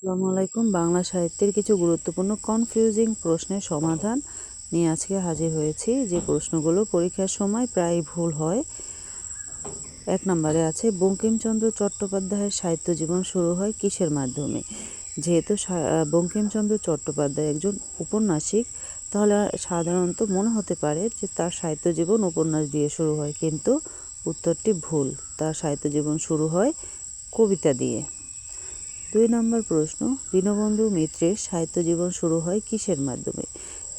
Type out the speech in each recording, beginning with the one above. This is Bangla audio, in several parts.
আসসালামু আলাইকুম। বাংলা সাহিত্যের কিছু গুরুত্বপূর্ণ কনফিউজিং প্রশ্নের সমাধান নিয়ে আজকে হাজির হয়েছি। যে প্রশ্নগুলো পরীক্ষার সময় প্রায় ভুল হয়, এক নম্বরে আছে, বঙ্কিমচন্দ্র চট্টোপাধ্যায়ের সাহিত্য জীবন শুরু হয় কিসের মাধ্যমে? যেহেতু বঙ্কিমচন্দ্র চট্টোপাধ্যায় একজন উপন্যাসিক, তাহলে সাধারণত মনে হতে পারে যে তার সাহিত্য জীবন উপন্যাস দিয়ে শুরু হয়, কিন্তু উত্তরটি ভুল। তার সাহিত্য জীবন শুরু হয় কবিতা দিয়ে। দুই নম্বর প্রশ্ন, দীনবন্ধু মিত্রের সাহিত্য জীবন শুরু হয় কিসের মাধ্যমে?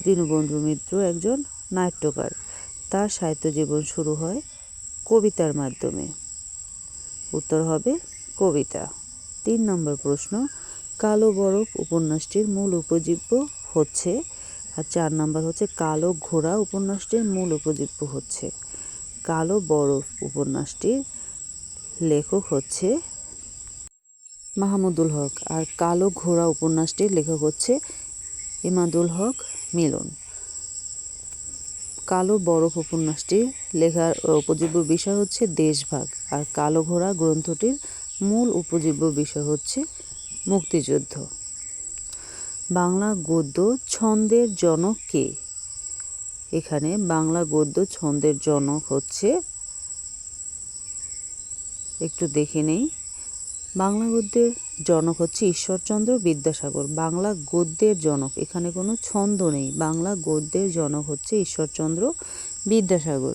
দীনবন্ধু মিত্র একজন নাট্যকার। তার সাহিত্য জীবন শুরু হয় কবিতার মাধ্যমে। উত্তর হবে কবিতা। তিন নম্বর প্রশ্ন, কালো বরফ উপন্যাসটির মূল উপজীব্য হচ্ছে? আর চার নম্বর হচ্ছে, কালো ঘোড়া উপন্যাসটির মূল উপজীব্য হচ্ছে। কালো বরফ উপন্যাসটির লেখক হচ্ছে মাহমুদুল হক আর কালো ঘোড়া উপন্যাসটির লেখক হচ্ছে ইমাদুল হক মিলন। কালো বরফ উপন্যাসটির লেখার উপজীব্য বিষয় হচ্ছে দেশভাগ আর কালো ঘোড়া গ্রন্থটির মূল উপজীব্য বিষয় হচ্ছে মুক্তিযুদ্ধ। বাংলা গদ্য ছন্দের জনক কে? এখানে বাংলা গদ্য ছন্দের জনক হচ্ছে, একটু দেখে নেই। বাংলা গদ্যের জনক হচ্ছে ঈশ্বরচন্দ্র বিদ্যাসাগর। বাংলা গদ্যের জনক, এখানে কোনো ছন্দ নেই। বাংলা গদ্যের জনক হচ্ছে ঈশ্বরচন্দ্র বিদ্যাসাগর।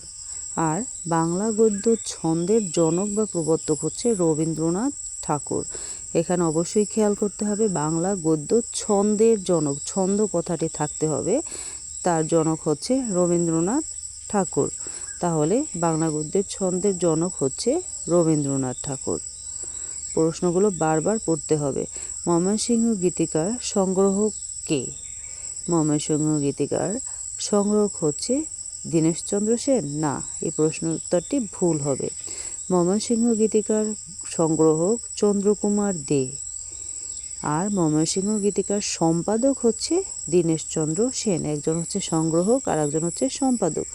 আর বাংলা গদ্য ছন্দের জনক বা প্রবর্তক হচ্ছে রবীন্দ্রনাথ ঠাকুর। এখানে অবশ্যই খেয়াল করতে হবে, বাংলা গদ্য ছন্দের জনক, ছন্দ কথাটি থাকতে হবে। তার জনক হচ্ছে রবীন্দ্রনাথ ঠাকুর। তাহলে বাংলা গদ্যের ছন্দের জনক হচ্ছে রবীন্দ্রনাথ ঠাকুর। প্রশ্নগুলো বারবার পড়তে হবে। ময়মনসিংহ গীতিকার সংগ্রহ কে? ময়মনসিংহ গীতিকার সংগ্রহ হচ্ছে দীনেশচন্দ্র সেন? না, এই প্রশ্ন উত্তরটি ভুল হবে। ময়মনসিংহ গীতিকার সংগ্রহক চন্দ্রকুমার দে। আর ময়মনসিংহ গীতিকার সম্পাদক হচ্ছে দীনেশচন্দ্র সেন। একজন হচ্ছে সংগ্রহক আর একজন হচ্ছে সম্পাদক।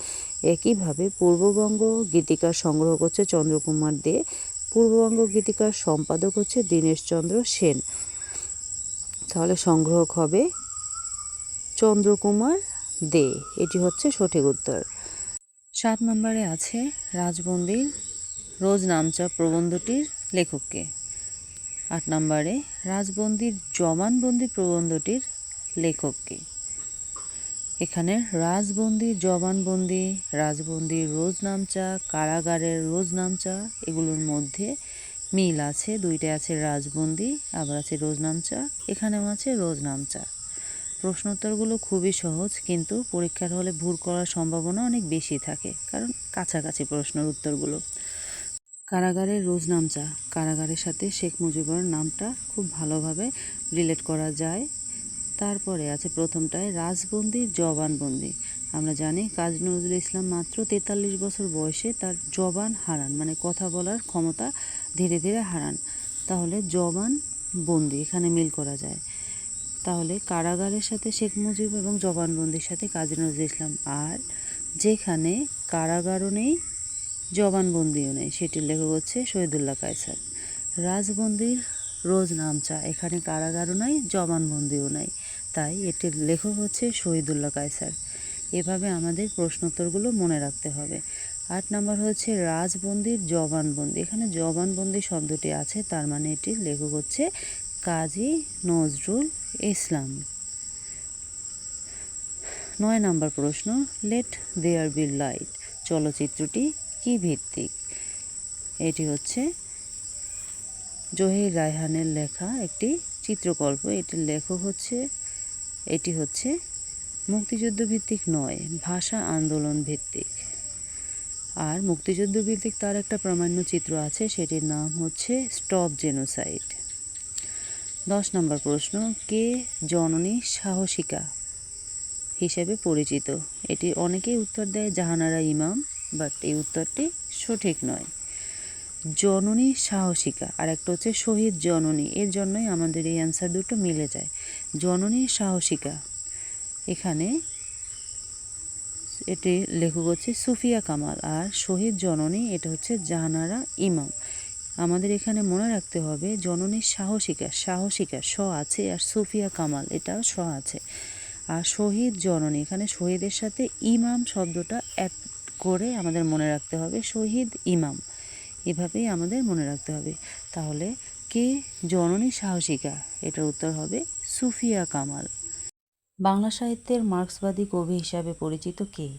একইভাবে পূর্ববঙ্গ গীতিকার সংগ্রহ হচ্ছে চন্দ্রকুমার দে। পূর্ববঙ্গ গীতিকার সম্পাদক হচ্ছে দীনেশচন্দ্র সেন। তাহলে সংগ্রহক হবে চন্দ্রকুমার দে। এটি হচ্ছে সঠিক উত্তর। সাত নম্বরে আছে রাজবন্দির রোজ নামচা প্রবন্ধটির লেখককে। আট নম্বরে রাজবন্দির জমানবন্দি প্রবন্ধটির লেখককে। এখানে রাজবন্দি, জবানবন্দি রাজবন্দির রোজ নামচা, কারাগারের রোজ নামচা, এগুলোর মধ্যে মিল আছে। দুইটা আছে রাজবন্দি, আবার আছে রোজ নামচা, এখানেও আছে রোজ নামচা। প্রশ্নোত্তরগুলো খুবই সহজ, কিন্তু পরীক্ষার হলে ভুল করার সম্ভাবনা অনেক বেশি থাকে, কারণ কাছাকাছি প্রশ্নের উত্তরগুলো। কারাগারের রোজ নামচা, কারাগারের সাথে শেখ মুজিবুর নামটা খুব ভালোভাবে রিলেট করা যায়। তারপরে আছে প্রথমটায় রাজবন্দি, জবানবন্দি। আমরা জানি কাজী নজরুল ইসলাম মাত্র তেতাল্লিশ বছর বয়সে তার জবান হারান মানে কথা বলার ক্ষমতা ধীরে ধীরে হারান। তাহলে জবান বন্দি এখানে মিল করা যায়। তাহলে কারাগারের সাথে শেখ মুজিব এবং জবানবন্দির সাথে কাজী নজরুল ইসলাম, আর যেখানে কারাগারও নেই, জবানবন্দিও নেই, সেটির লেখক হচ্ছে শহীদুল্লাহ কায়সার। রাজবন্দির রোজ নামচা এখানে কারাগারও নাই, জবানবন্দিও নাই। তাই এটির লেখক হচ্ছে শহীদুল্লাহ কায়সার। এভাবে আমাদের প্রশ্নোত্তরগুলো মনে রাখতে হবে। আট নম্বর হচ্ছে রাজবন্দির জবানবন্দি। এখানে জবানবন্দি শব্দটি আছে, তার মানে এটির লেখক হচ্ছে কাজী নজরুল ইসলাম। নয় নম্বর প্রশ্ন লেট দেয়ার বি লাইট চলচ্চিত্রটি কি ভিত্তিক? এটি হচ্ছে জহির রায়হানের লেখা একটি চিত্রকল্প। এটির লেখক হচ্ছে এটি হচ্ছে মুক্তিযুদ্ধ ভিত্তিক নয়, ভাষা আন্দোলন ভিত্তিক আর মুক্তিযুদ্ধ ভিত্তিক তার একটা প্রামাণ্য চিত্র আছে, সেটির নাম হচ্ছে স্টপ জেনোসাইড। দশ নম্বর প্রশ্ন, কে জননী সাহসিকা হিসেবে পরিচিত? এটি অনেকেই উত্তর দেয়, জাহানারা ইমাম, বাট এই উত্তরটি সঠিক নয়। জননী সাহসিকা, আর একটা হচ্ছে শহীদ জননী। এর জন্যই আমাদের এই অ্যান্সার দুটো মিলে যায়। জননী সাহসিকা, এখানে এটি লেখক হচ্ছে সুফিয়া কামাল, আর শহীদ জননী এটা হচ্ছে জাহানারা ইমাম। আমাদের এখানে মনে রাখতে হবে জননীর সাহসিকা সাহসিকা স আছে, আর সুফিয়া কামাল, এটাও স আছে। আর শহীদ জননী, এখানে শহীদের সাথে ইমাম শব্দটা অ্যাড করে আমাদের মনে রাখতে হবে, শহীদ ইমাম। এভাবেই আমাদের মনে রাখতে হবে। তাহলে কে জননী সাহসিকা? এটার উত্তর হবে সুফিয়া কামাল। বাংলা সাহিত্যের মার্ক্সবাদী কবি হিসাবে পরিচিত কে?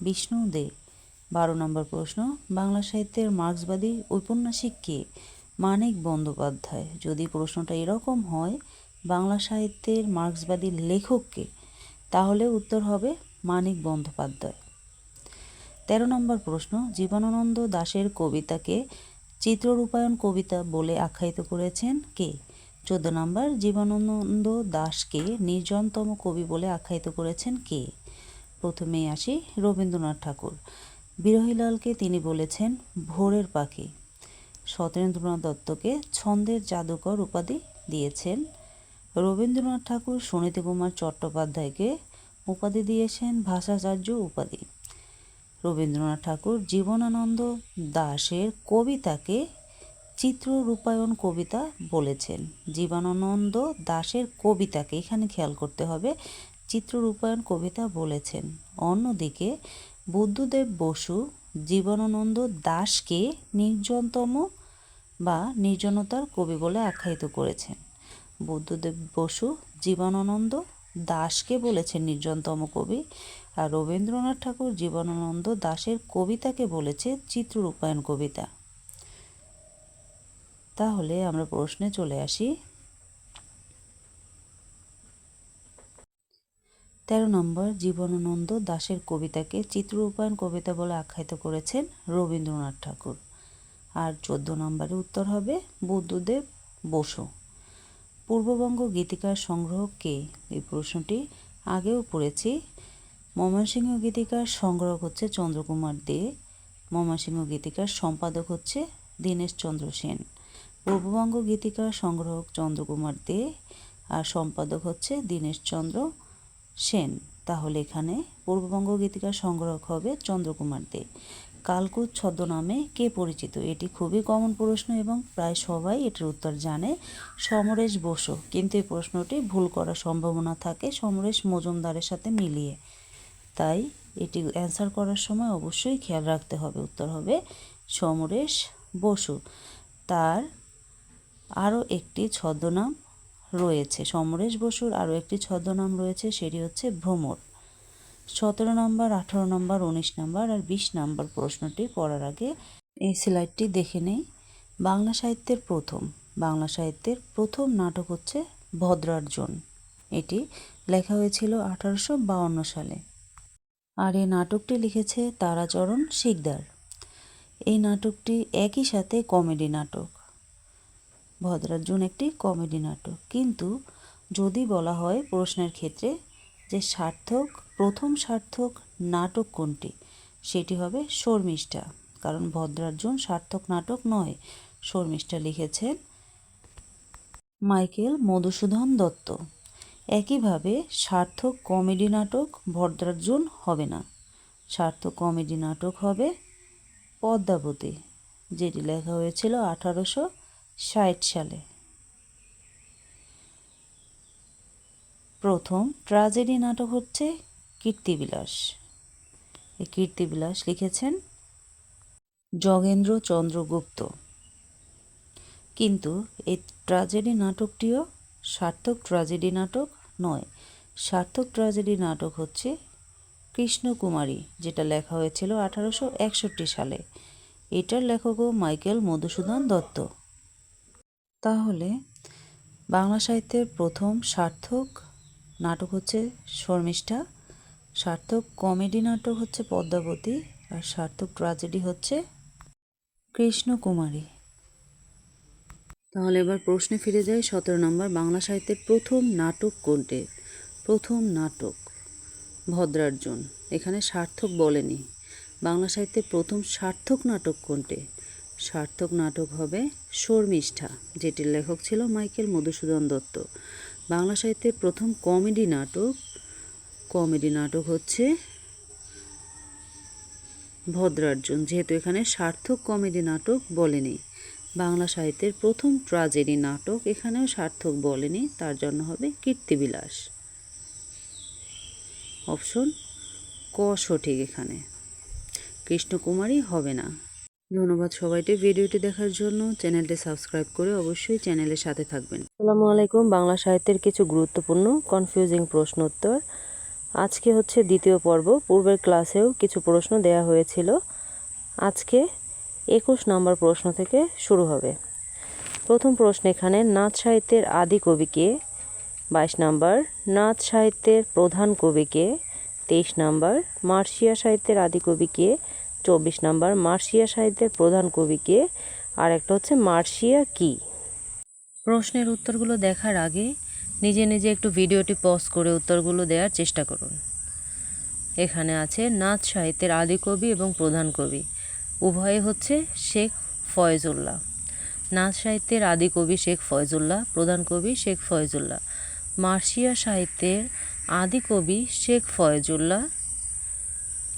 বিষ্ণু দে। বারো নম্বর প্রশ্ন, বাংলা সাহিত্যের মার্ক্সবাদী ঔপন্যাসিক কে? মানিক বন্দ্যোপাধ্যায়। যদি প্রশ্নটা এরকম হয়, বাংলা সাহিত্যের মার্ক্সবাদী লেখককে তাহলে উত্তর হবে মানিক বন্দ্যোপাধ্যায়। তেরো নম্বর প্রশ্ন, জীবনানন্দ দাশের কবিতাকে চিত্ররূপায়ণ কবিতা বলে আখ্যায়িত করেছেন কে? চোদ্দ নম্বর, জীবনানন্দ দাশকে নির্জনতম কবি বলে আখ্যায়িত করেছেন কে? প্রথমেই আসি রবীন্দ্রনাথ ঠাকুর। বিরহীলালকে তিনি বলেছেন ভোরের পাখি। সত্যেন্দ্রনাথ দত্তকে ছন্দের জাদুকর উপাধি দিয়েছেন রবীন্দ্রনাথ ঠাকুর। সুনীতি কুমার চট্টোপাধ্যায়কে উপাধি দিয়েছেন ভাষাচার্য উপাধি। রবীন্দ্রনাথ ঠাকুর জীবনানন্দ দাশের কবিতাকে চিত্ররূপায়ণ কবিতা বলেছেন। জীবনানন্দ দাশের কবিতাকে এখানে খেয়াল করতে হবে। চিত্ররূপায়ণ কবিতা বলেছেন। অন্যদিকে বুদ্ধদেব বসু জীবনানন্দ দাশকে নির্জনতম বা নির্জনতার কবি বলে আখ্যায়িত করেছেন। বুদ্ধদেব বসু জীবনানন্দ দাসকে বলেছেন নির্জনতম কবি। আর রবীন্দ্রনাথ ঠাকুর জীবনানন্দ দাশের কবিতাকে বলেছে চিত্ররূপায়ণ কবিতা। তাহলে আমরা প্রশ্নে চলে আসি। তেরো নম্বর, জীবনানন্দ দাশের কবিতাকে চিত্ররূপায়ণ কবিতা বলে আখ্যায়িত করেছেন রবীন্দ্রনাথ ঠাকুর। আর চোদ্দ নম্বরে উত্তর হবে বুদ্ধদেব বসু। পূর্ববঙ্গ গীতিকার সংগ্রহ কে? এই প্রশ্নটি আগেও পড়েছি। ময়মনসিংহ গীতিকার সংগ্রহ হচ্ছে চন্দ্রকুমার দে। ময়মনসিংহ গীতিকার সম্পাদক হচ্ছে দীনেশ চন্দ্র সেন। পূর্ববঙ্গ গীতিকার সংগ্রহক চন্দ্রকুমার দে আর সম্পাদক হচ্ছে দীনেশ চন্দ্র সেন। তাহলে এখানে পূর্ববঙ্গ গীতিকার সংগ্রহক হবে চন্দ্রকুমার দে। কালকুট ছদ্মনামে কে পরিচিত? এটি খুবই কমন প্রশ্ন এবং প্রায় সবাই এটির উত্তর জানে। সমরেশ বসু। কিন্তু এই প্রশ্নটি ভুল করার সম্ভাবনা থাকে। সমরেশ মজুমদারের সাথে মিলিয়ে। তাই এটি অ্যান্সার করার সময় অবশ্যই খেয়াল রাখতে হবে। উত্তর হবে সমরেশ বসু। তার আরও একটি ছদ্মনাম রয়েছে। সমরেশ বসুর আরও একটি ছদ্মনাম রয়েছে, সেটি হচ্ছে ভ্রমর। সতেরো নম্বর, আঠারো নম্বর, উনিশ নম্বর আর বিশ নম্বর প্রশ্নটি পড়ার আগে এই স্লাইডটি দেখে নেই। বাংলা সাহিত্যের প্রথম। বাংলা সাহিত্যের প্রথম নাটক হচ্ছে ভদ্রার্জন। এটি লেখা হয়েছিল আঠারোশো সালে। আর এই নাটকটি লিখেছে তারাচরণ শিকদার। এই নাটকটি একই সাথে কমেডি নাটক। ভদ্রার্জুন একটি কমেডি নাটক। কিন্তু যদি বলা হয় প্রশ্নের ক্ষেত্রে যে সার্থক, প্রথম সার্থক নাটক কোনটি? সেটি হবে শর্মিষ্ঠা। কারণ ভদ্রার্জুন সার্থক নাটক নয়। শর্মিষ্ঠা লিখেছেন মাইকেল মধুসূদন দত্ত। একইভাবে সার্থক কমেডি নাটক ভদ্রার্জুন হবে না। সার্থক কমেডি নাটক হবে পদ্মাবতী, যেটি লেখা হয়েছিল আঠারোশো ষাট সালে। প্রথম ট্রাজেডি নাটক হচ্ছে কীর্তিবিলাস। এই কীর্তিবিলাস লিখেছেন যোগেন্দ্র চন্দ্রগুপ্ত কিন্তু এই ট্রাজেডি নাটকটিও সার্থক ট্রাজেডি নাটক নয়। সার্থক ট্রাজেডি নাটক হচ্ছে কৃষ্ণকুমারী, যেটা লেখা হয়েছিল আঠারোশো একষট্টি সালে। এটার লেখকও মাইকেল মধুসূদন দত্ত। তাহলে বাংলা সাহিত্যের প্রথম সার্থক নাটক হচ্ছে শর্মিষ্ঠা, সার্থক কমেডি নাটক হচ্ছে পদ্মাবতী, আর সার্থক ট্রাজেডি হচ্ছে কৃষ্ণকুমারী। তাহলে এবার প্রশ্নে ফিরে যাই। সতেরো নম্বর, বাংলা সাহিত্যের প্রথম নাটক কোনটি? প্রথম নাটক, ভদ্রার্জুন। এখানে সার্থক বলেনি। বাংলা সাহিত্যের প্রথম সার্থক নাটক কোনটি? সার্থক নাটক হবে শর্মিষ্ঠা, যেটির লেখক ছিল মাইকেল মধুসূদন দত্ত। বাংলা সাহিত্যের প্রথম কমেডি নাটক কমেডি নাটক হচ্ছে ভদ্রার্জুন, যেহেতু এখানে সার্থক কমেডি নাটক বলেনি। বাংলা সাহিত্যের প্রথম ট্রাজেডি নাটক এখানেও সার্থক বলেনি, তার জন্য হবে কীর্তিবিলাস। অপশন, ক সঠিক এখানে। কৃষ্ণকুমারী হবে না। ধন্যবাদ সবাইকে ভিডিওটি দেখার জন্য। চ্যানেলটি সাবস্ক্রাইব করে অবশ্যই চ্যানেলের সাথে থাকবেন। আসসালামু আলাইকুম। বাংলা সাহিত্যের কিছু গুরুত্বপূর্ণ কনফিউজিং প্রশ্ন উত্তর আজকে হচ্ছে দ্বিতীয় পর্ব। পূর্বের ক্লাসেও কিছু প্রশ্ন দেয়া হয়েছিল। আজকে একুশ নম্বর প্রশ্ন থেকে শুরু হবে। প্রথম প্রশ্ন এখানে, নাচ সাহিত্যের আদি কবিকে বাইশ নাম্বার, নাচ সাহিত্যের প্রধান কবিকে তেইশ নাম্বার, মার্শিয়া সাহিত্যের আদি কবিকে চব্বিশ নাম্বার, মার্শিয়া সাহিত্যের প্রধান কবিকে আর একটা হচ্ছে, মার্শিয়া কি? প্রশ্নের উত্তরগুলো দেখার আগে নিজে নিজে একটু ভিডিওটি পজ করে উত্তরগুলো দেওয়ার চেষ্টা করুন। এখানে আছে, নাচ সাহিত্যের আদি কবি এবং প্রধান কবি। উভয়ে হচ্ছে শেখ ফয়জুল্লাহ। নাচ সাহিত্যের আদি কবি শেখ ফয়জুল্লাহ, প্রধান কবি শেখ ফয়জুল্লাহ। মার্শিয়া সাহিত্যের আদি কবি শেখ ফয়জুল্লাহ।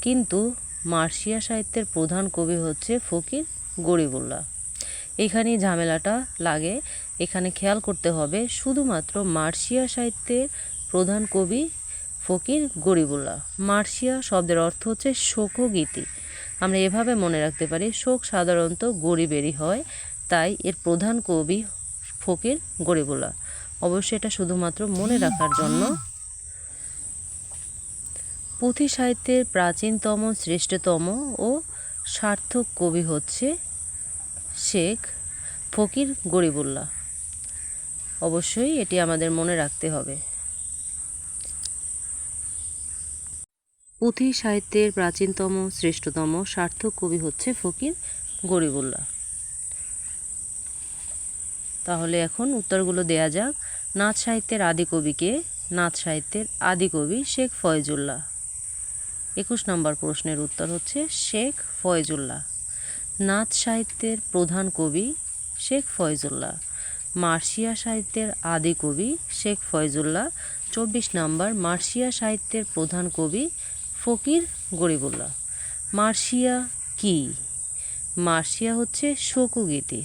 কিন্তু মার্শিয়া সাহিত্যের প্রধান কবি হচ্ছে ফকির গরিবুল্লাহ। এখানেই ঝামেলাটা লাগে। এখানে খেয়াল করতে হবে শুধুমাত্র মার্শিয়া সাহিত্যের প্রধান কবি ফকির গরিবুল্লাহ। মার্শিয়া শব্দের অর্থ হচ্ছে শোকগীতি। আমরা এভাবে মনে রাখতে পারি, শোক সাধারণত গরিবেরই হয়, তাই এর প্রধান কবি ফকির গরিবুল্লাহ। অবশ্যই এটা শুধুমাত্র মনে রাখার জন্য। পুঁথি সাহিত্যের প্রাচীনতম, শ্রেষ্ঠতম ও সার্থক কবি হচ্ছে শেখ ফকির গরিবুল্লাহ। অবশ্যই এটি আমাদের মনে রাখতে হবে। পুঁথি সাহিত্যের প্রাচীনতম, শ্রেষ্ঠতম সার্থক কবি হচ্ছে ফকির গরিবুল্লাহ। তাহলে এখন উত্তরগুলো দেয়া যাক। নাচ সাহিত্যের আদি কবিকে, নাচ সাহিত্যের আদি কবি শেখ ফয়জুল্লাহ। একুশ নম্বর প্রশ্নের উত্তর হচ্ছে শেখ ফয়জুল্লাহ। নাচ সাহিত্যের প্রধান কবি শেখ ফয়জুল্লাহ। মার্শিয়া সাহিত্যের আদি কবি শেখ ফয়জুল্লাহ। চব্বিশ নম্বর মার্শিয়া সাহিত্যের প্রধান কবি ফকির গরিবুল্লাহ। মার্শিয়া কি? মার্শিয়া হচ্ছে শোকগীতি।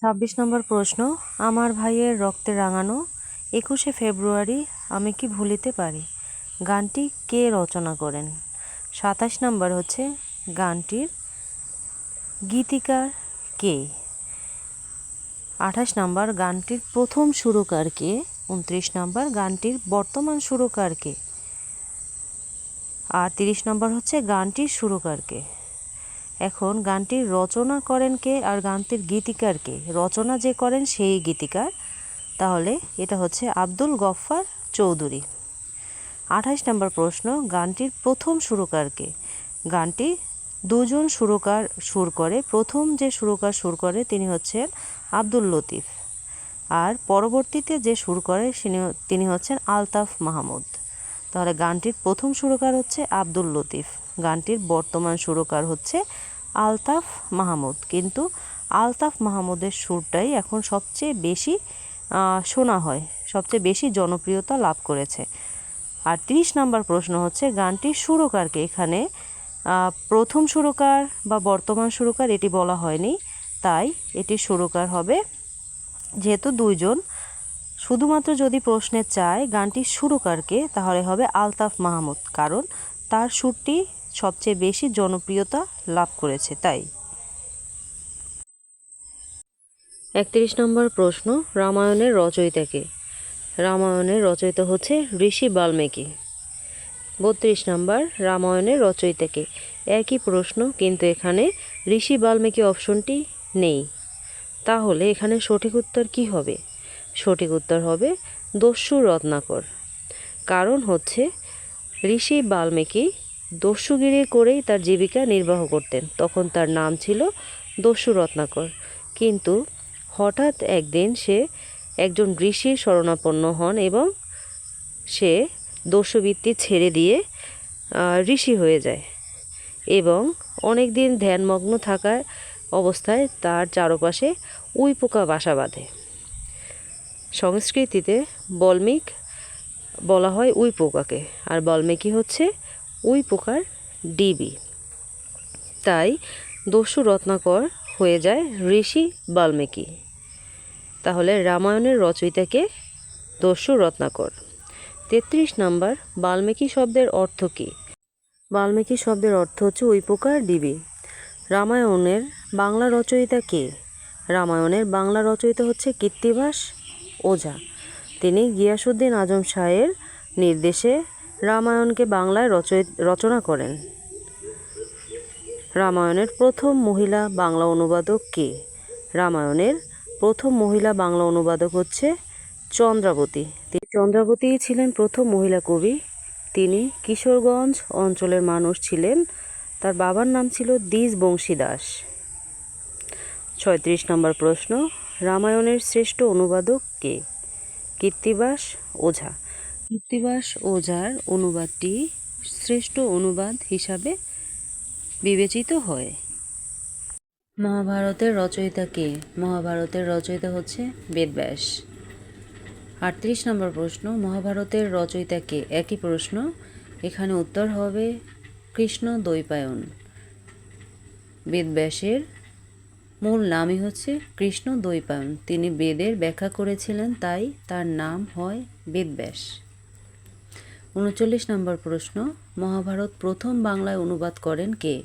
ছাব্বিশ নম্বর প্রশ্ন, আমার ভাইয়ের রক্তে রাঙানো, একুশে ফেব্রুয়ারি আমি কি ভুলিতে পারি? গানটি কে রচনা করেন? সাতাশ নম্বর হচ্ছে, গানটির গীতিকার কে? আঠাশ নম্বর, গানটির প্রথম সুরকার কে? উনত্রিশ নম্বর, গানটির বর্তমান সুরকার কে? আর তিরিশ নম্বর হচ্ছে গানটির সুরকারকে। এখন গানটির রচনা করেন কে আর গানটির গীতিকার কে? রচনা যে করেন সেই গীতিকার। তাহলে এটা হচ্ছে আব্দুল গফফার চৌধুরী। আঠাশ নম্বর প্রশ্ন, গানটির প্রথম সুরকার কে? গানটি দুজন সুরকার সুর করে, প্রথম যে সুরকার সুর করে তিনি হচ্ছেন আব্দুল লতিফ। আর পরবর্তীতে যে সুর করে তিনি হচ্ছেন আলতাফ মাহমুদ। তাহলে গানটির প্রথম সুরকার হচ্ছে আব্দুল লতিফ। গানটির বর্তমান সুরকার হচ্ছে আলতাফ মাহমুদ। কিন্তু আলতাফ মাহমুদের সুরটাই এখন সবচেয়ে বেশি শোনা হয়, সবচেয়ে বেশি জনপ্রিয়তা লাভ করেছে। আর তিরিশ নাম্বার প্রশ্ন হচ্ছে, গানটির সুরকারকে এখানে প্রথম সুরকার বা বর্তমান সুরকার এটি বলা হয়নি, তাই এটি সুরকার হবে যেহেতু দুইজন শুধুমাত্র যদি প্রশ্নে চায় গানটির সুরকারকে, তাহলে হবে আলতাফ মাহমুদ, কারণ তার সুরটি সবচেয়ে বেশি জনপ্রিয়তা লাভ করেছে, তাই। একত্রিশ নম্বর প্রশ্ন, রামায়ণের রচয়িতাকে রামায়ণের রচয়িতা হচ্ছে ঋষি বাল্মীকি। বত্রিশ নম্বর, রামায়ণের রচয়িতাকে একই প্রশ্ন, কিন্তু এখানে ঋষি বাল্মীকি অপশনটি নেই। তাহলে এখানে সঠিক উত্তর কি হবে? সঠিক উত্তর হবে দস্যু রত্নাকর। কারণ হচ্ছে, ঋষি বাল্মীকি দস্যুগিরি করেই তার জীবিকা নির্বাহ করতেন। তখন তার নাম ছিল দস্যু রত্নাকর। কিন্তু হঠাৎ একদিন সে একজন ঋষির শরণাপন্ন হন এবং সে দস্যুবৃত্তি ছেড়ে দিয়ে ঋষি হয়ে যায় এবং অনেক দিন ধ্যানমগ্ন থাকার অবস্থায় তার চারপাশে উই পোকা বাসা বাঁধে। সংস্কৃতিতে বলমিক বলা হয় উই পোকাকে। আর বাল্মীকি হচ্ছে উই পোকার ডিবি। তাই দস্যু রত্নাকর হয়ে যায় ঋষি বাল্মীকি তাহলে রামায়ণের রচয়িতাকে দস্যু রত্নাকর। তেত্রিশ নাম্বার, বাল্মীকি শব্দের অর্থ কী? বাল্মীকি শব্দের অর্থ হচ্ছে ওই প্রকার ডিবি। রামায়ণের বাংলা রচয়িতা কে? রামায়ণের বাংলা রচয়িতা হচ্ছে কীর্তিবাস ওঝা। তিনি গিয়াসুদ্দিন আজম শাহের নির্দেশে রামায়ণকে বাংলায় রচনা করেন। রামায়ণের প্রথম মহিলা বাংলা অনুবাদক কে? রামায়ণের প্রথম মহিলা বাংলা অনুবাদক হচ্ছে চন্দ্রাবতী। তিনি চন্দ্রাবতী ছিলেন প্রথম মহিলা কবি। তিনি কিশোরগঞ্জ অঞ্চলের মানুষ ছিলেন। তার বাবার নাম ছিল দ্বিজ বংশী দাস ছয়ত্রিশ নম্বর প্রশ্ন রামায়ণের শ্রেষ্ঠ অনুবাদক কে? কীর্তিবাস ওঝা। কীর্তিবাস ওঝার অনুবাদটি শ্রেষ্ঠ অনুবাদ হিসাবে বিবেচিত হয়। মহাভারতের রচয়িতা কে? মহাভারতের রচয়িতা হচ্ছে বেদব্যাস। আটত্রিশ নম্বর প্রশ্ন, মহাভারতের রচয়িতা কে? একই প্রশ্ন, এখানে উত্তর হবে কৃষ্ণ দ্বৈপায়ন। বেদব্যাসের মূল নামই হচ্ছে কৃষ্ণ দ্বৈপায়ন। তিনি বেদের ব্যাখ্যা করেছিলেন, তাই তার নাম হয় বেদব্যাস। উনচল্লিশ নম্বর প্রশ্ন, মহাভারত প্রথম বাংলায় অনুবাদ করেন কে?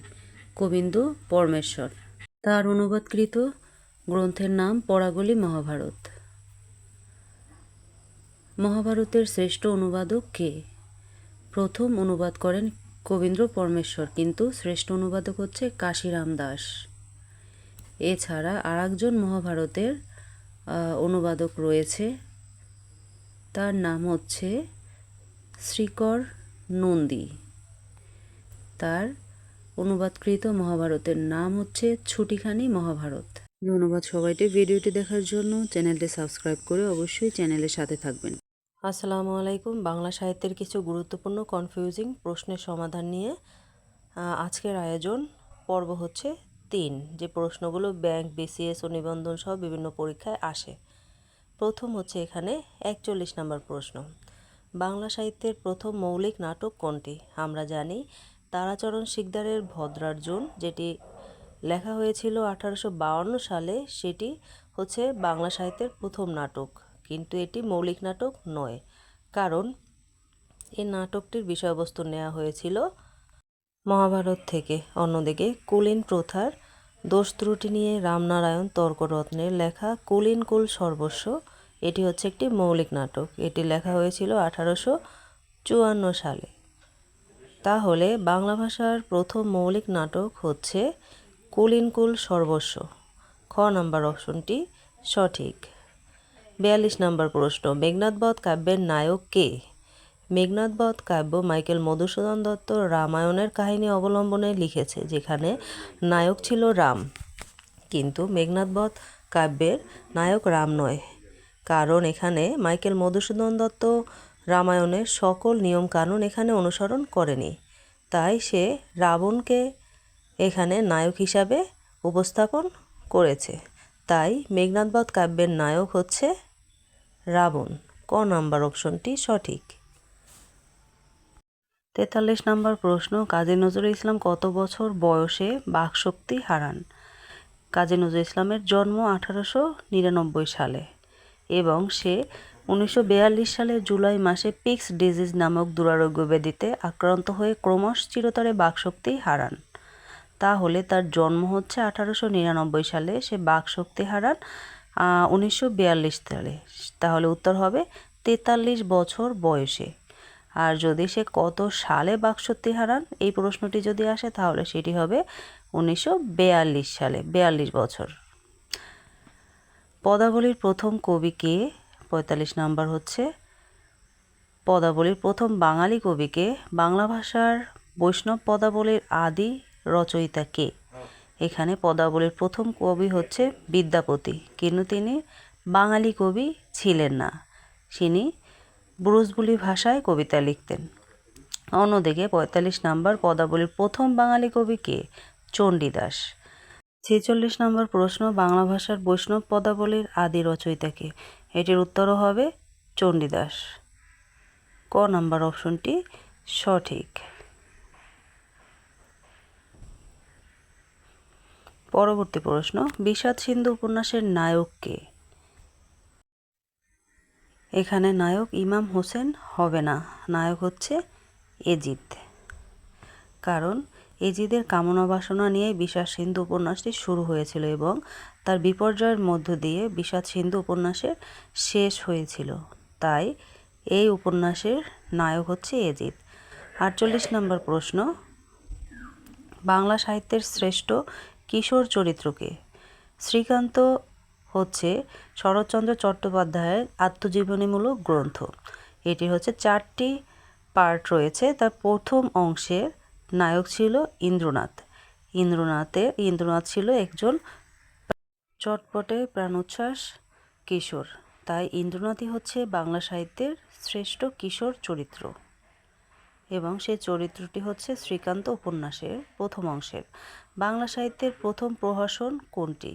গোবিন্দ পরমেশ্বর। তার অনুবাদকৃত গ্রন্থের নাম পরাগলি মহাভারত। মহাভারতের শ্রেষ্ঠ অনুবাদক কে? প্রথম অনুবাদ করেন কবীন্দ্র পরমেশ্বর, কিন্তু শ্রেষ্ঠ অনুবাদক হচ্ছে কাশিরাম দাস। এছাড়া আর একজন মহাভারতের অনুবাদক রয়েছে। তার নাম হচ্ছে শ্রীকর নন্দী। তার অনুবাদকৃত মহাভারতের নাম হচ্ছে ছুটিখানি মহাভারত। ধন্যবাদ সবাইকে ভিডিওটি দেখার জন্য। চ্যানেলটি সাবস্ক্রাইব করে অবশ্যই চ্যানেলের সাথে থাকবেন। আসসালামু আলাইকুম। বাংলা সাহিত্যের কিছু গুরুত্বপূর্ণ কনফিউজিং প্রশ্নের সমাধান নিয়ে আজকের আয়োজন পর্ব হচ্ছে তিন, যে প্রশ্নগুলো ব্যাংক, বিসিএস ও নিবন্ধন সহ বিভিন্ন পরীক্ষায় আসে। প্রথম হচ্ছে এখানে একচল্লিশ নম্বর প্রশ্ন। বাংলা সাহিত্যের প্রথম মৌলিক নাটক কোনটি? আমরা জানি তারাচরণ শিকদারের ভদ্রার্জুন যেটি লেখা হয়েছিল আঠারোশো সালে। সেটি হচ্ছে বাংলা সাহিত্যের প্রথম নাটক, কিন্তু এটি মৌলিক নাটক নয়, কারণ এই নাটকটির বিষয়বস্তু নেওয়া হয়েছিল মহাভারত থেকে অন্যদিকে কুলীন প্রথার দোষ ত্রুটি নিয়ে রামনারায়ণ তর্করত্নের লেখা কুলীন কুল সর্বস্ব, এটি হচ্ছে একটি মৌলিক নাটক। এটি লেখা হয়েছিল আঠারোশো চুয়ান্ন সালে। তাহলে বাংলা ভাষার প্রথম মৌলিক নাটক হচ্ছে কুলীনকুল সর্বস্ব। খ নাম্বার অপশনটি সঠিক। বিয়াল্লিশ নম্বর প্রশ্ন মেঘনাথবধ কাব্যের নায়ক কে? মেঘনাথবধ কাব্য মাইকেল মধুসূদন দত্ত রামায়ণের কাহিনী অবলম্বনে লিখেছে, যেখানে নায়ক ছিল রাম। কিন্তু মেঘনাথবধ কাব্যের নায়ক রাম নয়। কারণ এখানে মাইকেল মধুসূদন দত্ত রামায়ণের সকল নিয়মকানুন এখানে অনুসরণ করেনি। তাই সে রাবণকে এখানে নায়ক হিসাবে উপস্থাপন করেছে। তাই মেঘনাথবধ কাব্যের নায়ক হচ্ছে রাবণ। ক নাম্বার অপশনটি সঠিক। তেতাল্লিশ নম্বর প্রশ্ন, কাজী নজরুল ইসলাম কত বছর বয়সে বাকশক্তি হারান? কাজী নজরুল ইসলামের জন্ম আঠারোশো নিরানব্বই সালে এবং সে উনিশশো বিয়াল্লিশ সালে জুলাই মাসে পিক্স ডিজিজ নামক দুরারোগ্য ব্যাধিতে আক্রান্ত হয়ে ক্রমশ চিরতরে বাকশক্তি হারান। তাহলে তার জন্ম হচ্ছে আঠারোশো নিরানব্বই সালে, সে বাকশক্তি হারান উনিশশো বিয়াল্লিশ সালে। তাহলে উত্তর হবে তেতাল্লিশ বছর বয়সে। আর যদি সে কত সালে বাকশক্তি হারান এই প্রশ্নটি যদি আসে, তাহলে সেটি হবে উনিশশো বিয়াল্লিশ সালে, বেয়াল্লিশ বছর। পদাবলীর প্রথম কবি কে? পঁয়তাল্লিশ নাম্বার হচ্ছে। পদাবলীর প্রথম বাঙালি কবিকে বাংলা ভাষার বৈষ্ণব পদাবলীর আদি রচয়িতা কে? এখানে পদাবলীর প্রথম কবি হচ্ছে বিদ্যাপতি। কিন্তু তিনি বাঙালি কবি ছিলেন না। তিনি ব্রুজবুলি ভাষায় কবিতা লিখতেন। অন্যদিকে পঁয়তাল্লিশ নাম্বার পদাবলীর প্রথম বাঙালি কবি কে? চণ্ডীদাস। ছেচল্লিশ নম্বর প্রশ্ন, বাংলা ভাষার বৈষ্ণব পদাবলীর আদি রচয়িতাকে এটির উত্তরও হবে চণ্ডীদাস। ক নাম্বার অপশনটি সঠিক। পরবর্তী প্রশ্ন, বিষাদ সিন্ধু উপন্যাসের নায়ক কে? এখানে নায়ক ইমাম হোসেন হবে না। নায়ক হচ্ছে এজিদ। কারণ এজিদের কামনা বাসনা নিয়ে বিষাদ সিন্ধু উপন্যাসটি শুরু হয়েছিল এবং তার বিপর্যয়ের মধ্য দিয়ে বিষাদ সিন্ধু উপন্যাসের শেষ হয়েছিল। তাই এই উপন্যাসের নায়ক হচ্ছে এজিদ। আটচল্লিশ নম্বর প্রশ্ন, বাংলা সাহিত্যের শ্রেষ্ঠ কিশোর চরিত্রকে শ্রীকান্ত হচ্ছে শরৎচন্দ্র চট্টোপাধ্যায়ের আত্মজীবনীমূলক গ্রন্থ। এটি হচ্ছে চারটি পার্ট রয়েছে। তার প্রথম অংশের নায়ক ছিল ইন্দ্রনাথ। ইন্দ্রনাথের, ইন্দ্রনাথ ছিল একজন চটপটে প্রাণোচ্ছ্বাস কিশোর। তাই ইন্দ্রনাথই হচ্ছে বাংলা সাহিত্যের শ্রেষ্ঠ কিশোর চরিত্র। এবং সেই চরিত্রটি হচ্ছে শ্রীকান্ত উপন্যাসের প্রথম অংশের। বাংলা সাহিত্যের প্রথম প্রহসন কোনটি?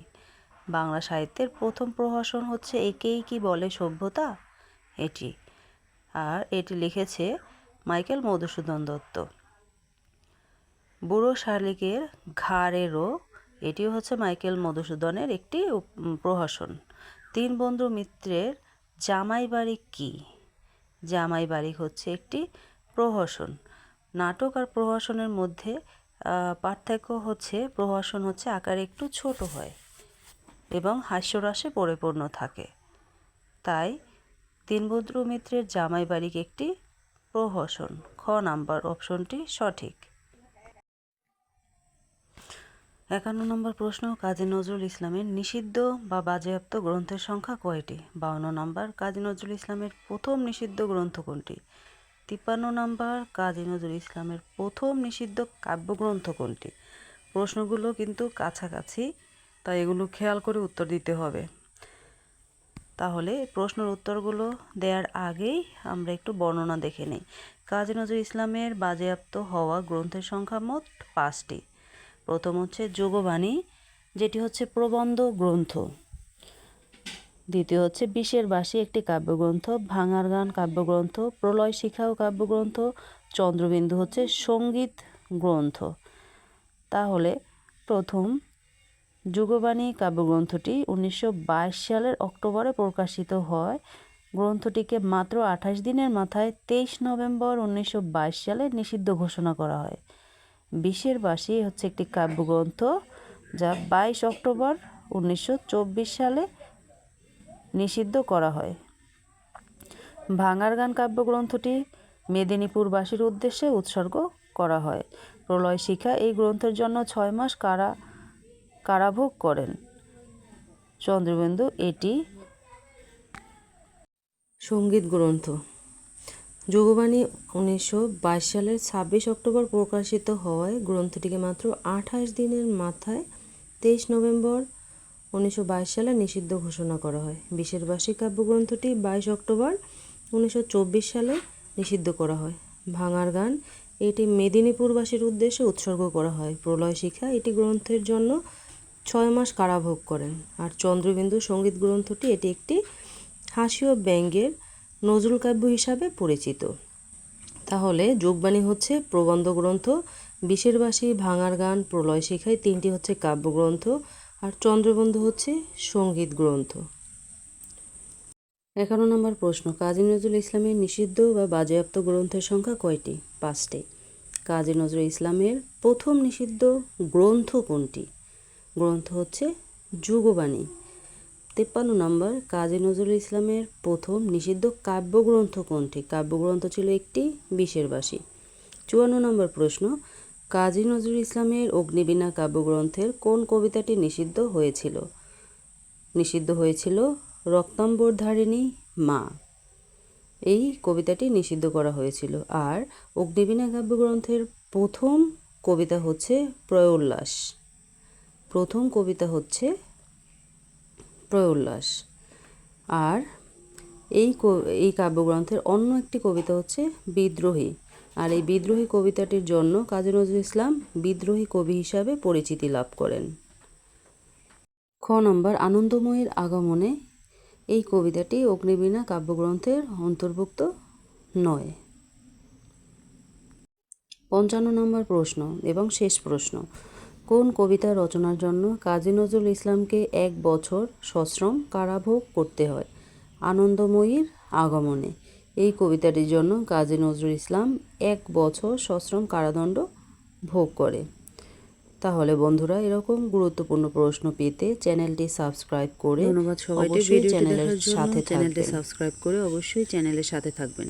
বাংলা সাহিত্যের প্রথম প্রহসন হচ্ছে একেই কি বলে সভ্যতা? এটি। আর এটি লিখেছে মাইকেল মধুসূদন দত্ত। বুড়ো শালিকের ঘাড়েরও এটিও হচ্ছে মাইকেল মধুসূদনের একটি প্রহসন। তিন বন্ধু মিত্রের জামাই বাড়ি কী? জামাই বাড়ি হচ্ছে একটি প্রহসন। নাটক আর প্রহসনের মধ্যে পার্থক্য হচ্ছে, প্রহসন হচ্ছে আকারে একটু ছোট হয়। এবং হাস্যরসে পরিপূর্ণ থাকে। তাই তিন বন্ধু মিত্রের জামাই বাড়ি একটি প্রহসন, খ নাম্বার অপশনটি সঠিক। একান্ন নম্বর প্রশ্ন, কাজী নজরুল ইসলামের নিষিদ্ধ বা বাজেয়াপ্ত গ্রন্থের সংখ্যা কয়টি? বাউন্ন নম্বর, কাজী নজরুল ইসলামের প্রথম নিষিদ্ধ গ্রন্থ কোনটি? তিপ্পান্ন নম্বর, কাজী নজরুল ইসলামের প্রথম নিষিদ্ধ কাব্যগ্রন্থ কোনটি? প্রশ্নগুলো কিন্তু কাছাকাছি তাই এগুলো খেয়াল করে উত্তর দিতে হবে। তাহলে প্রশ্নের উত্তরগুলো দেওয়ার আগেই আমরা একটু বর্ণনা দেখে নিই। কাজী নজরুল ইসলামের বাজেয়াপ্ত হওয়া গ্রন্থের সংখ্যা মোট পাঁচটি। প্রথম হচ্ছে যোগবাণী, যেটি হচ্ছে প্রবন্ধ গ্রন্থ। দ্বিতীয় হচ্ছে বিশের বাসী একটি কাব্যগ্রন্থ, ভাঙার গান কাব্যগ্রন্থ, প্রলয় শিখাও কাব্যগ্রন্থ, চন্দ্রবিন্দু হচ্ছে সংগীত গ্রন্থ। তাহলে প্রথম যুগবাণী কাব্যগ্রন্থটি উনিশশো বাইশ সালের অক্টোবরে প্রকাশিত হয়। গ্রন্থটিকে মাত্র আঠাশ দিনের মাথায় তেইশ নভেম্বর উনিশশো বাইশ সালে নিষিদ্ধ ঘোষণা করা হয়। বিশের বাসী হচ্ছে একটি কাব্যগ্রন্থ যা বাইশ অক্টোবর উনিশশো চব্বিশ সালে নিষিদ্ধ করা হয়। ভাঙার গান কাব্যগ্রন্থটি মেদিনীপুরবাসীর উদ্দেশ্যে উৎসর্গ করা হয়। প্রলয় শিখা এই গ্রন্থের জন্য ছয় মাস কারা কারাভোগ করেন। চন্দ্রবিন্দু, এটি সংগীত গ্রন্থ। যোগবাণী উনিশশো সালের ছাব্বিশ অক্টোবর প্রকাশিত হওয়ায় গ্রন্থটিকে মাত্র আঠাশ দিনের মাথায় তেইশ নভেম্বর উনিশশো বাইশ সালে নিষিদ্ধ ঘোষণা করা হয়। বিশের বাসী কাব্যগ্রন্থটি বাইশ অক্টোবর উনিশশো চব্বিশ সালে নিষিদ্ধ করা হয়। ভাঙার গান, এটি মেদিনীপুরবাসীর উদ্দেশ্যে উৎসর্গ করা হয়। প্রলয় শিখা, এটি গ্রন্থের জন্য ছয় মাস কারাভোগ করেন। আর চন্দ্রবিন্দু সংগীত গ্রন্থটি এটি একটি হাসি ও ব্যঙ্গের নজরুল কাব্য হিসাবে পরিচিত। তাহলে যোগবাণী হচ্ছে প্রবন্ধ গ্রন্থ বিশের বাসী ভাঙার গান, প্রলয় শিখায় তিনটি হচ্ছে কাব্যগ্রন্থ আর চন্দ্রবন্ধু হচ্ছে সংগীত গ্রন্থ। এগারো নম্বর প্রশ্ন, কাজী নজরুল ইসলামের নিষিদ্ধ বা বাজেয়াপ্ত গ্রন্থের সংখ্যা কয়টি? পাঁচটি। কাজী নজরুল ইসলামের প্রথম নিষিদ্ধ গ্রন্থ কোনটি? গ্রন্থ হচ্ছে যুগবাণী। তেপ্পান্ন নম্বর, কাজী নজরুল ইসলামের প্রথম নিষিদ্ধ কাব্যগ্রন্থ কোনটি? কাব্যগ্রন্থ ছিল একটি বিশের বাসী চুয়ান্ন নম্বর প্রশ্ন, কাজী নজরুল ইসলামের অগ্নিবীণা কাব্যগ্রন্থের কোন কবিতাটি নিষিদ্ধ হয়েছিল? নিষিদ্ধ হয়েছিল রক্তাম্বরধারিণী মা। এই কবিতাটি নিষিদ্ধ করা হয়েছিল। আর অগ্নিবীণা কাব্যগ্রন্থের প্রথম কবিতা হচ্ছে প্রয়োল্লাস। প্রথম কবিতা হচ্ছে প্রয়োল্লাস। আর এই এই কাব্যগ্রন্থের অন্য একটি কবিতা হচ্ছে বিদ্রোহী। আর এই বিদ্রোহী কবিতাটির জন্য কাজী নজরুল ইসলাম বিদ্রোহী কবি হিসাবে পরিচিতি লাভ করেন। খ নম্বর, আনন্দময়ীর আগমনে এই কবিতাটি অগ্নিবীণা কাব্যগ্রন্থের অন্তর্ভুক্ত নয়। পঞ্চান্ন নম্বর প্রশ্ন এবং শেষ প্রশ্ন। কোন কবিতা রচনার জন্য কাজী নজরুল ইসলামকে এক বছর সশ্রম কারাভোগ করতে হয়? আনন্দময়ীর আগমনে। এই কবিতাটির জন্য কাজী নজরুল ইসলাম এক বছর সশ্রম কারাদণ্ড ভোগ করে। তাহলে বন্ধুরা এরকম গুরুত্বপূর্ণ প্রশ্ন পেতে চ্যানেলটি সাবস্ক্রাইব করে ধন্যবাদ সবাইকে। অবশ্যই চ্যানেলের সাথে চ্যানেলটি সাবস্ক্রাইব করে অবশ্যই চ্যানেলের সাথে থাকবেন।